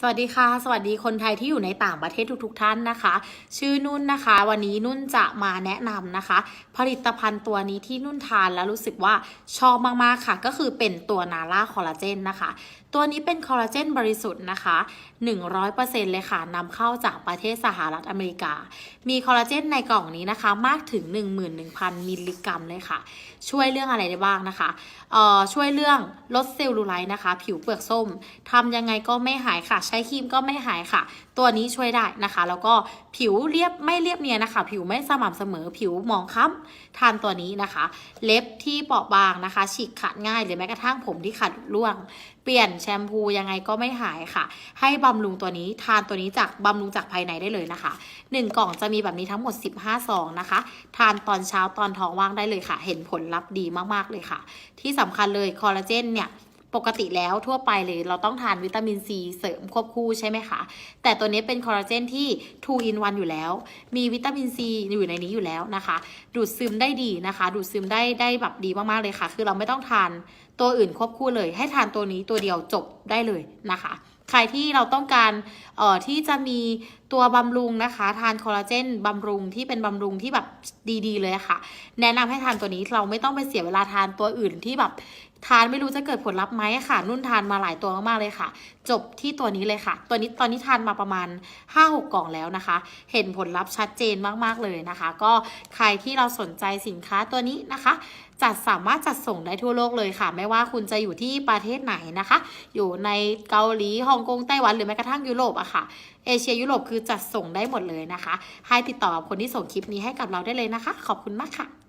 สวัสดีค่ะ สวัสดีคนไทยที่อยู่ในต่างประเทศทุกๆทท่านนะคะ ชื่อนุ่นนะคะ วันนี้นุ่นจะมาแนะนำนะคะ ผลิตภัณฑ์ตัวนี้ที่นุ่นทานแล้วรู้สึกว่าชอบมากๆค่ะ ก็คือเป็นตัวนาร่าคอลลาเจนนะคะ ตัวนี้เป็นคอลลาเจนบริสุทธิ์นะคะ 100%เลยค่ะนำเข้าจากประเทศสหรัฐอเมริกา มีคอลลาเจนในกล่องนี้นะคะ มากถึง 11,000 มิลลิกรัมเลยค่ะ ช่วยเรื่องอะไรได้บ้างนะคะเอ่อช่วยเรื่องลดเซลลูไลท์นะคะ ผิวเปลือกส้มทำยังไงก็ไม่หายค่ะใช้ครีมก็ไม่หายค่ะ ตัวนี้ช่วยได้นะคะ แล้วก็ผิวเรียบไม่เรียบเนียนนะคะ ผิวไม่สม่ำเสมอผิวหมองคล้ำทานตัวนี้นะคะ เล็บที่เปราะบางนะคะ ฉีกขาดง่ายหรือแม้กระทั่งผมที่ขาดร่วง เปลี่ยนแชมพูยังไงก็ไม่หายค่ะ ให้บำรุงตัวนี้ทานตัวนี้จากบำรุงจากภายในได้เลยนะคะ 1 กล่องจะมีแบบนี้ทั้งหมด 15ซองนะคะ ทานตอนเช้าตอนท้องว่างได้เลยค่ะ เห็นผลลัพธ์ดีมากๆเลยค่ะ ที่สำคัญเลยคอลลาเจนเนี่ย ปกติแล้วทั่วไปเลยเราต้องทานวิตามินซีเสริมควบคู่ใช่ไหมคะ แต่ตัวนี้เป็นคอลลาเจนที่ 2 in 1 อยู่แล้ว มีวิตามินซีอยู่ในนี้อยู่แล้วนะคะ ดูดซึมได้ดีนะคะ ดูดซึมได้ได้แบบดีมากๆเลยค่ะ คือเราไม่ต้องทานตัวอื่นควบคู่เลย ให้ทานตัวนี้ตัวเดียวจบได้เลยนะคะ ใครที่เราต้องการเอ่อที่จะมีตัวบำรุงนะคะ ทานคอลลาเจนบำรุงที่เป็นบำรุงที่แบบดีๆ เลยค่ะ แนะนำให้ทานตัวนี้เราไม่ต้องไปเสียเวลาทานตัวอื่นที่แบบทานไม่รู้จะเกิดผลลัพธ์ไหมค่ะ นุ่นทานมาหลายตัวมากๆเลยค่ะ จบที่ตัวนี้เลยค่ะ ตัวนี้ตอนนี้ทานมาประมาณ 5-6 กล่องแล้วนะคะ เห็นผลลัพธ์ชัดเจนมากๆเลยนะคะ ก็ใครที่เราสนใจสินค้าตัวนี้นะคะ จัดสามารถจัดส่งได้ทั่วโลกเลยค่ะ ไม่ว่าคุณจะอยู่ที่ประเทศไหนนะคะ อยู่ในเกาหลีฮ่องกงไต้หวันหรือแม้กระทั่งยุโรปอะค่ะ เอเชียยุโรปคือจัดส่งได้หมดเลยนะคะ ให้ติดต่อกับคนที่ส่งคลิปนี้ให้กับเราได้เลยนะคะ ขอบคุณมากค่ะ